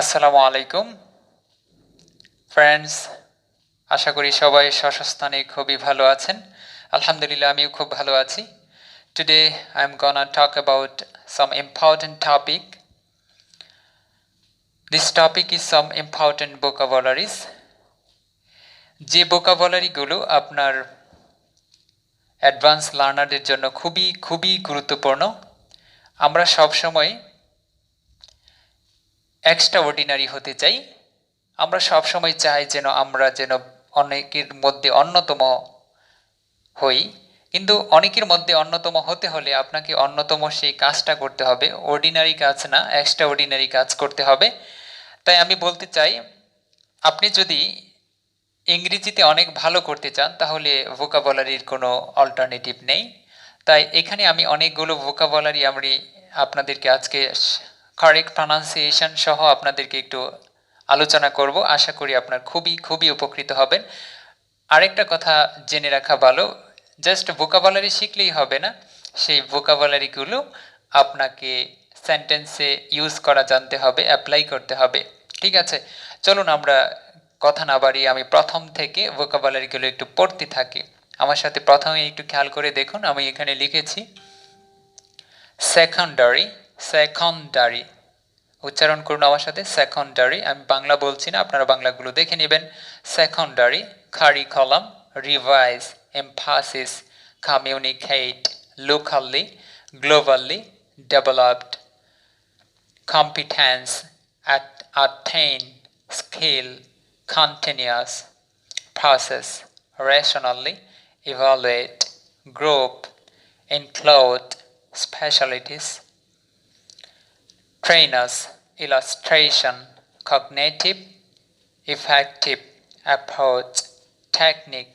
আসসালামু আলাইকুম। ফ্রেন্ডস আশা করি সবাই স্বস্থানে খুবই ভালো আছেন। আলহামদুলিল্লাহ, আমিও খুব ভালো আছি। Today I am gonna talk about some important topic this topic is some important vocabularies যে বোকাবলারিগুলো আপনার অ্যাডভান্স লার্নারদের জন্য খুবই খুবই গুরুত্বপূর্ণ, আমরা সবসময় এক্সট্রা অর্ডিনারি হতে চাই। আমরা সব সময় চাই যেন আমরা যেন অনেকের মধ্যে অন্যতম হই। কিন্তু অনেকের মধ্যে অন্যতম হতে হলে আপনাকে অন্যতম সেই কাজটা করতে হবে। অর্ডিনারি কাজ না এক্সট্রা অর্ডিনারি কাজ করতে হবে। তাই আমি বলতে চাই, আপনি যদি ইংরেজিতে অনেক ভালো করতে চান, তাহলে ভোকাবলারির কোনো অল্টারনেটিভ নেই। তাই এখানে আমি অনেকগুলো ভোকাবলারি আমি আপনাদেরকে আজকে কারেক্ট প্রনাউন্সিয়েশন সহ আপনাদেরকে একটু আলোচনা করব। আশা করি আপনার খুবই খুবই উপকৃত হবেন। আরেকটা কথা জেনে রাখা ভালো জাস্ট ভোকাবলারি শিখলেই হবে না। সেই ভোকাবলারিগুলো আপনাকে সেন্টেন্সে ইউজ করা, জানতে হবে অ্যাপ্লাই করতে হবে। ঠিক আছে? চলুন আমরা কথা না বাড়িয়ে আমি প্রথম থেকে ভোকাবলারিগুলো একটু পড়তে থাকি। আমার সাথে প্রথমে একটু খেয়াল করে দেখুন, আমি এখানে লিখেছি সেকেন্ডারি সেকেন্ডারি উচ্চারণ করুন আমার সাথে সেকেন্ডারি আমি বাংলা বলছি না, আপনারা বাংলাগুলো দেখে নেবেন। Secondary curriculum revise emphasis communicate locally globally developed competence at, attain, skill, continuous, process, rationally, evaluate, group, include specialties trainers illustration cognitive effective approach technique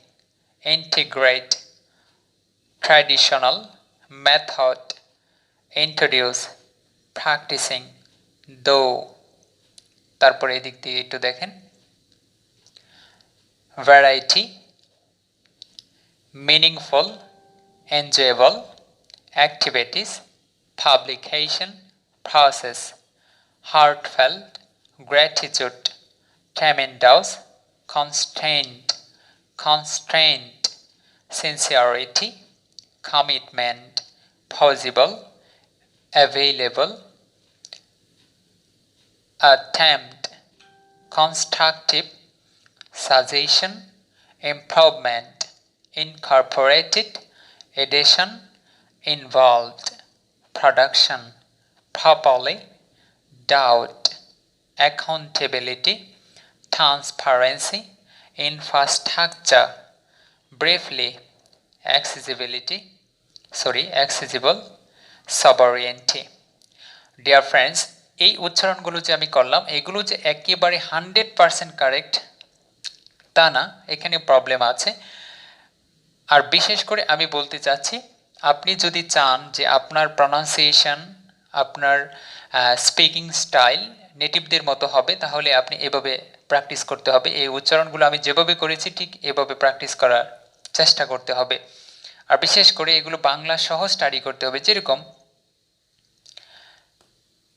integrate traditional method introduce practicing though তারপরে এদিক দিয়ে একটু দেখেন variety meaningful enjoyable activities publication process heartfelt gratitude tremendous constraint constraint sincerity commitment possible available attempt constructive suggestion improvement incorporated addition involved production properly doubt accountability transparency infrastructure briefly accessibility sorry accessible sovereignty dear friends এই উচ্চারণগুলো যে আমি করলাম এগুলো যে একেবারে hundred percent correct তা না এখানে প্রবলেম আছে আর বিশেষ করে আমি বলতে চাচ্ছি আপনি যদি চান যে আপনার প্রনাউন্সিয়েশন আপনার স্পিকিং স্টাইল নেটিভদের মতো হবে, তাহলে আপনি এভাবে প্র্যাকটিস করতে হবে। এই উচ্চারণগুলো আমি যেভাবে করেছি, ঠিক এভাবে প্র্যাকটিস করার চেষ্টা করতে হবে। আর বিশেষ করে এগুলো বাংলা সহ স্টাডি করতে হবে। যেরকম,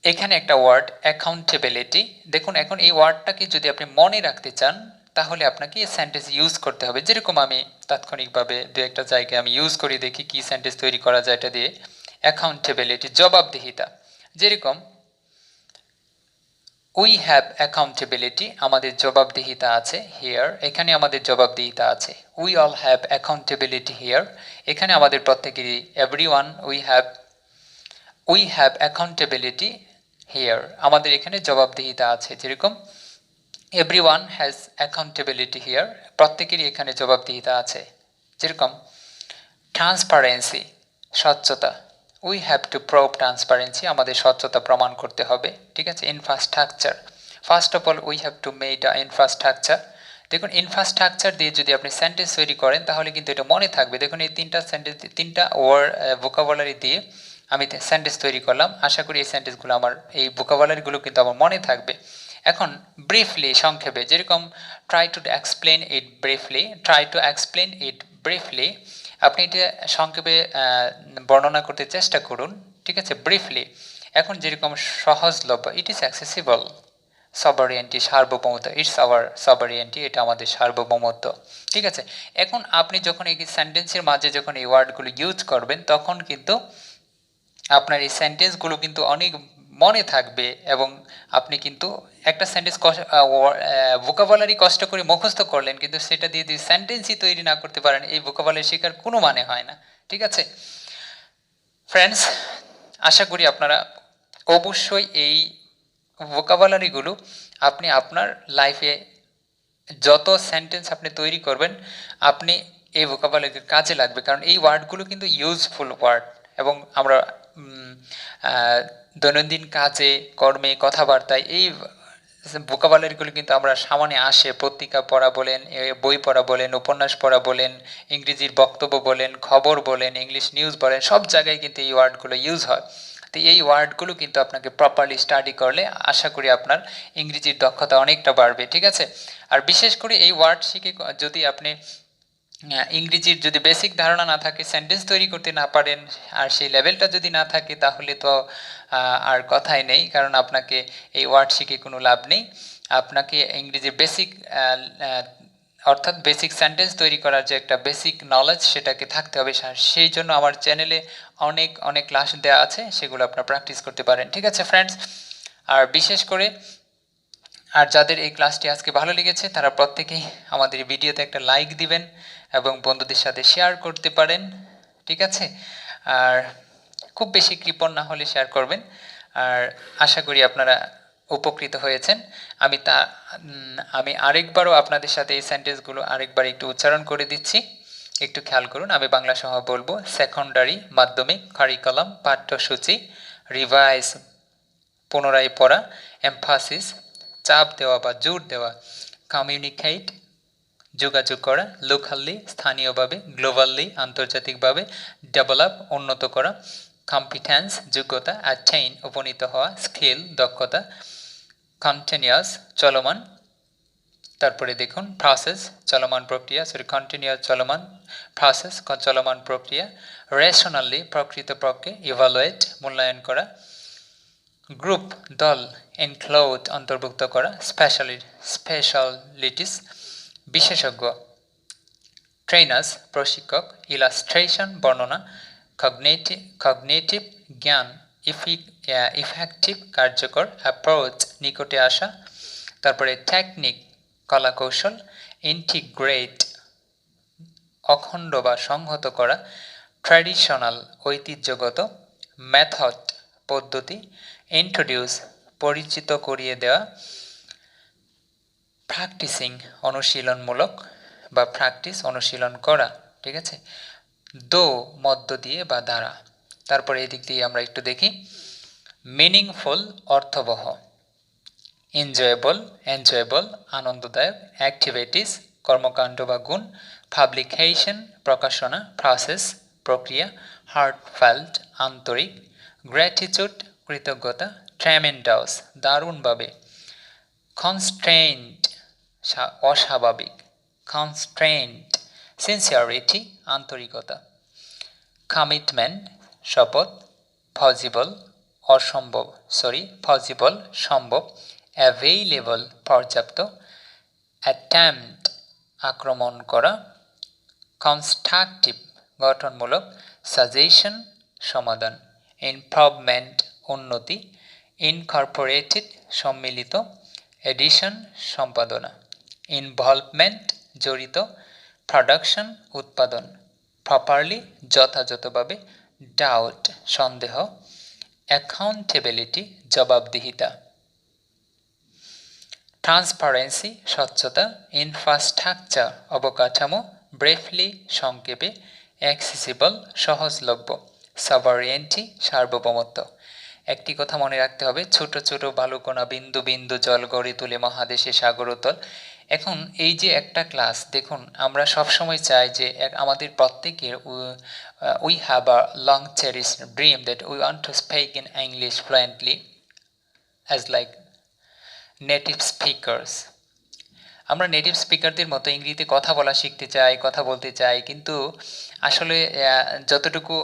এখানে একটা ওয়ার্ড অ্যাকাউন্টেবিলিটি দেখুন, এখন এই ওয়ার্ডটাকে যদি আপনি মনে রাখতে চান, তাহলে আপনাকে এই সেন্টেন্স ইউজ করতে হবে। যেরকম আমি তাৎক্ষণিকভাবে দু একটা জায়গায় আমি ইউজ করি দেখি কি সেন্টেন্স তৈরি করা যায় এটা দিয়ে। অ্যাকাউন্টেবিলিটি জবাবদিহিতা। যেরকম উই হ্যাভ অ্যাকাউন্টেবিলিটি আমাদের জবাবদিহিতা আছে হিয়ার এখানে আমাদের জবাবদিহিতা আছে। We all have accountability here এখানে আমাদের প্রত্যেকেরই every one we have we have accountability here আমাদের এখানে জবাবদিহিতা আছে। যেরকম every one has accountability here প্রত্যেকেরই এখানে জবাবদিহিতা আছে। যেরকম ট্রান্সপারেন্সি স্বচ্ছতা। We have to prove transparency আমাদের স্বচ্ছতা প্রমাণ করতে হবে, ঠিক আছে? Infrastructure first of all we have to made a infrastructure দেখুন ইনফ্রাস্ট্রাকচার দিয়ে যদি আপনি সেন্টেন্স তৈরি করেন, তাহলে কিন্তু এটা মনে থাকবে। দেখুন, এই তিনটা সেন্টেন্স তিনটা ওয়ার্ড ভোকাবলারি দিয়ে আমি সেন্টেন্স তৈরি করলাম। আশা করি এই সেন্টেন্সগুলো আমার, এই ভোকাবলারিগুলো কিন্তু আমার মনে থাকবে। এখন ব্রিফলি সংক্ষেপে, যেরকম try to explain it briefly try to explain it briefly আপনি এটা সংক্ষেপে বর্ণনা করতে চেষ্টা করুন, ঠিক আছে? ব্রিফলি এখন যেরকম সহজলভ্য ইট ইজ অ্যাক্সেসিবল সবারিয়েন্টি সার্বভৌমত্ব ইটস আওয়ার সবারিয়েন্টি এটা আমাদের সার্বভৌমত্ব, ঠিক আছে? এখন আপনি যখন এই সেন্টেন্সের মাঝে যখন এই ওয়ার্ডগুলো ইউজ করবেন, তখন কিন্তু আপনার এই সেন্টেন্সগুলো কিন্তু অনেক মনে থাকবে এবং আপনি কিন্তু একটা সেন্টেন্স ভোকাবুলারি কষ্ট করে মুখস্থ করলেন, কিন্তু সেটা দিয়ে যদি সেন্টেন্সই তৈরি না করতে পারেন, এই ভোকাবুলারি শেখার কোনো মানে হয় না। ঠিক আছে? ফ্রেন্ডস আশা করি আপনারা অবশ্যই এই ভোকাবুলারিগুলো আপনি আপনার লাইফে যত সেন্টেন্স আপনি তৈরি করবেন, আপনি এই ভোকাবুলারি কাজে লাগবে। কারণ এই ওয়ার্ডগুলো কিন্তু ইউজফুল ওয়ার্ড এবং আমরা দৈনন্দিন কাজে, কর্মে, কথাবার্তায় এই ভোকাবুলারিগুলো কিন্তু আমরা সামনে আসে। পত্রিকা পড়া বলেন বই পড়া বলেন, উপন্যাস পড়া বলেন, ইংরেজির বক্তব্য বলেন, খবর বলেন, ইংলিশ নিউজ বলেন, সব জায়গায় কিন্তু এই ওয়ার্ডগুলো ইউজ হয়। তো এই ওয়ার্ডগুলো কিন্তু আপনাকে প্রপারলি স্টাডি করলে আশা করি আপনার ইংরেজির দক্ষতা অনেকটা বাড়বে, ঠিক আছে? আর বিশেষ করে এই ওয়ার্ড শিখে যদি আপনি ইংরেজির যদি বেসিক ধারণা না থাকে সেন্টেন্স তৈরি করতে না পারেন, আর সেই লেভেলটা যদি না থাকে, তাহলে তো আর কথাই নেই, কারণ আপনাকে এই ওয়ার্ড শিখে কোনো লাভ নেই। আপনাকে ইংরেজির বেসিক অর্থাৎ বেসিক সেন্টেন্স তৈরি করার যে একটা বেসিক নলেজ সেটাকে থাকতে হবে সেই জন্য আমার চ্যানেলে অনেক অনেক ক্লাস দেওয়া আছে, সেগুলো আপনারা প্র্যাকটিস করতে পারেন, ঠিক আছে ফ্রেন্ডস আর বিশেষ করে আর যাদের এই ক্লাসটি আজকে ভালো লেগেছে, তারা প্রত্যেকেই আমাদের ভিডিওতে একটা লাইক দিবেন এবং বন্ধুদের সাথে শেয়ার করতে পারেন, ঠিক আছে? আর খুব বেশি কৃপণ না হলে শেয়ার করবেন। আর আশা করি আপনারা উপকৃত হয়েছেন। আমি তা আমি আরেকবারও আপনাদের সাথে এই সেন্টেন্সগুলো আরেকবার একটু উচ্চারণ করে দিচ্ছি। একটু খেয়াল করুন, আমি বাংলা সহ বলব। সেকেন্ডারি মাধ্যমিক কারিকুলাম পাঠ্যসূচি রিভাইজ পুনরায় পড়া এমফাসিস চাপ দেওয়া বা জোর দেওয়া। কমিউনিকেট যোগাযোগ করা লোকালি স্থানীয়ভাবে গ্লোবালি আন্তর্জাতিকভাবে ডেভেলপ উন্নত করা। কম্পিটেন্স যোগ্যতা অ্যাটেইন উপনীত হওয়া স্কিল দক্ষতা কন্টিনিউয়াস চলমান। তারপরে দেখুন প্রসেস চলমান প্রক্রিয়া সরি কন্টিনিউয়াস চলমান। প্রসেস চলমান প্রক্রিয়া। রেশনালি প্রকৃতপক্ষে ইভালুয়েট মূল্যায়ন করা। গ্রুপ দল ইনক্লোড অন্তর্ভুক্ত করা স্পেশালি স্পেশালিটিস বিশেষজ্ঞ ট্রেনার্স প্রশিক্ষক ইলাস্ট্রেশন বর্ণনা কগনেটিভ কগনেটিভ জ্ঞান ইফিক ইফেক্টিভ কার্যকর অ্যাপ্রোচ নিকটে আসা, তারপরে টেকনিক কলাকৌশল ইন্টিগ্রেট অখণ্ড বা সংহত করা ট্র্যাডিশনাল ঐতিহ্যগত মেথড পদ্ধতি ইন্ট্রোডিউস পরিচিত করিয়ে দেওয়া প্র্যাকটিসিং অনুশীলনমূলক বা প্র্যাকটিস অনুশীলন করা, ঠিক আছে? দো, মধ্য দিয়ে বা দ্বারা। তারপরে এই দিক দিয়ে আমরা একটু দেখি। মিনিংফুল অর্থবহ। এনজয়েবল এনজয়েবল আনন্দদায়ক অ্যাক্টিভিটিস কর্মকাণ্ড বা গুণ পাবলিকেশন প্রকাশনা প্রসেস প্রক্রিয়া হার্ট হার্টফেল্ট আন্তরিক গ্র্যাটিচিউড কৃতজ্ঞতা। ট্র্যামেন্ডাউস দারুণভাবে। কনস্ট্রেন্ট অস্বাভাবিক। কনস্ট্রেন্ট সিনসিয়ারিটি, আন্তরিকতা। কমিটমেন্ট, শপথ পজিবল অসম্ভব, সরি ফজিবল সম্ভব, অ্যাভেইলেবল, পর্যাপ্ত। অ্যাটেম্পট আক্রমণ করা। কনস্ট্রাকটিভ, গঠনমূলক, সাজেশন, সমাধান। ইমপ্রুভমেন্ট উন্নতি ইনকর্পোরেটেড সম্মিলিত এডিশন সম্পাদনা ইনভলভমেন্ট জড়িত প্রোডাকশন উৎপাদন প্রপারলি যথাযথভাবে ডাউট সন্দেহ অ্যাকাউন্টেবিলিটি জবাবদিহিতা ট্রান্সপারেন্সি স্বচ্ছতা ইনফ্রাস্ট্রাকচার অবকাঠামো ব্রেফলি সংক্ষেপে অ্যাক্সেসিবল সহজলভ্য সাভারিয়েন্টি সার্বভৌমত্ব। একটি কথা মনে রাখতে হবে, ছোট ছোট বালুকণা বিন্দু বিন্দু জল গড়ে তুলে মহাদেশে সাগরতল। এখন এই যে একটা ক্লাস দেখুন, আমরা সবসময় চাই যে আমাদের প্রত্যেকের we have a long cherished dream that we want to speak in English fluently as like native speakers আমরা নেটিভ স্পিকারদের মতো ইংরেজিতে কথা বলা শিখতে চাই, কথা বলতে চাই, কিন্তু আসলে যতটুকু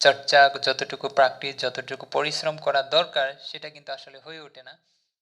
চর্চা যতটুকু প্র্যাকটিস যতটুকু পরিশ্রম করা দরকার সেটা কিন্তু আসলে হয়ে ওঠে না।